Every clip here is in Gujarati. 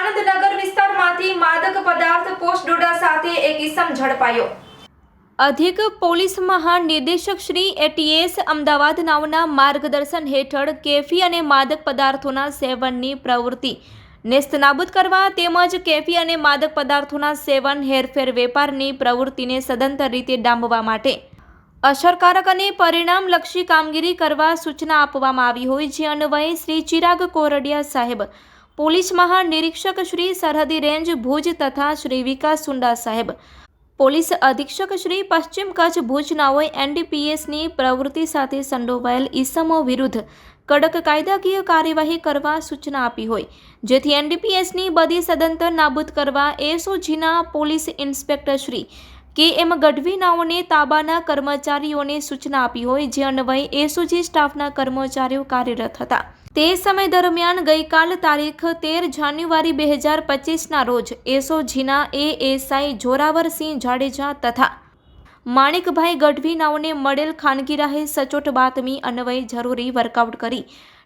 આનંદનગર વિસ્તારમાંથી માદક પદાર્થ પોસ્ટ ડોડા સાથે એક ઇસમ ઝડપાયો. અધિક પોલીસ મહાનિર્દેશક શ્રી એટીએસ અમદાવાદ નાવના માર્ગદર્શન હેઠળ કેફી અને માદક પદાર્થોના સેવનની પ્રવૃત્તિ. નેસ્તનાબૂદ કરવા તેમજ કેફી અને માદક પદાર્થોના સેવન, હેરફેર વેપારની પ્રવૃત્તિને સદંતર રીતે ડામવા માટે. અસરકારક અને પરિણામલક્ષી કામગીરી કરવા સૂચના આપવામાં આવી હોય, જે અન્વયે શ્રી ચિરાગ કોરડિયા સાહેબ પોલીસ મહાનિરીક્ષક શ્રી સરહદી રેન્જ ભુજ તથા શ્રી વિકાસ સુંડા સાહેબ. પોલીસ અધિક્ષક શ્રી પશ્ચિમ કચ્છ ભુજનાઓએ એનડીપીએસની પ્રવૃત્તિ સાથે સંડોવાયેલ ઈસમો વિરુદ્ધ કડક કાયદાકીય કાર્યવાહી કરવા સૂચના આપી હોય. જેથી એનડીપીએસની બધી સદંતર નાબૂદ કરવા એસઓજીના પોલીસ ઇન્સ્પેક્ટર શ્રી કે એમ ગઢવીનાઓને તાબાના કર્મચારીઓને સૂચના આપી હોય, જે અન્વયે એસઓજી સ્ટાફના કર્મચારીઓ કાર્યરત હતા. તે સમય દરમિયાન ગઈકાલ તારીખ તેર જાન્યુઆરી બે હજાર પચીસના રોજ એસઓજીના એએસઆઈ જોરાવરસિંહ જાડેજા તથા માણિકભાઈ ગઢવી નાઓને મળેલ ખાનગી સચોટ બાતમી અન્વયે જરૂરી વર્કઆઉટ કરી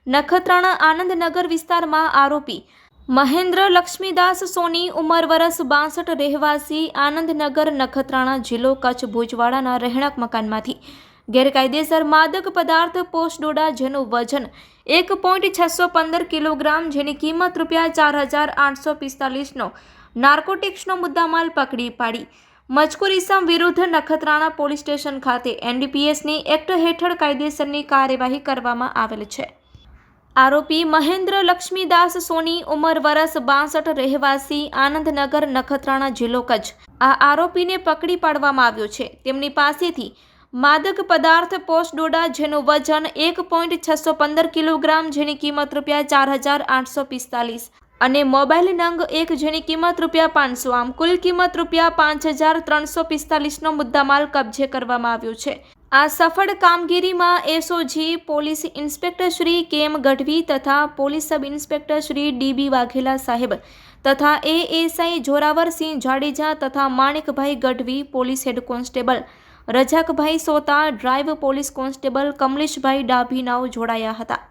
નખત્રાણા આનંદનગર વિસ્તારમાં આરોપી મહેન્દ્ર લક્ષ્મીદાસ સોની ઉંમર વરસ બાસઠ રહેવાસી આનંદનગર નખત્રાણા જિલ્લો કચ્છ ભુજવાડાના રહેણાંક મકાનમાંથી ગેરકાયદેસર માદક પદાર્થ પોસ્ટડોડા જેનું વજન એક પોઈન્ટ છસો પંદર કિલોગ્રામ જેની કિંમત રૂપિયા ચાર હજાર આઠસો પિસ્તાલીસનો નાર્કોટિક્સનો મુદ્દામાલ પકડી પાડી. મજકૂર ઇસમ વિરુદ્ધ નખત્રાણા પોલીસ સ્ટેશન ખાતે એનડીપીએસની એક્ટ હેઠળ કાયદેસરની કાર્યવાહી કરવામાં આવેલ છે. આરોપી મહેન્દ્ર લક્ષ્મીદાસ સોની ઉંમર વરસ બાસઠ રહેવાસી આનંદનગર નખત્રાણા જિલ્લો કચ્છ. આ આરોપીને પકડી પાડવામાં આવ્યો છે. તેમની પાસેથી માદક પદાર્થ પોસ્ટડોડા જેનું વજન એક પોઈન્ટ છસો પંદર કિલોગ્રામ જેની કિંમત રૂપિયા ચાર હજાર આઠસો પિસ્તાલીસ અને મોબાઈલ નંગ એક જેની કિંમત રૂપિયા પાંચસો, આમ કુલ કિંમત રૂપિયા પાંચ હજાર ત્રણસો પિસ્તાલીસનો મુદ્દામાલ કબજે કરવામાં આવ્યો છે. આ સફળ કામગીરીમાં એસઓજી, પોલીસ ઇન્સ્પેક્ટર શ્રી કેમ ગઢવી તથા police sub inspector Shri DB Vaghela સાહેબ તથા એએસઆઈ જોરાવરસિંહ જાડેજા તથા Manikbhai Gadhvi police head constable Rajakbhai સોતા drive police constable Kamleshbhai Dabhi નાઓ જોડાયા હતા.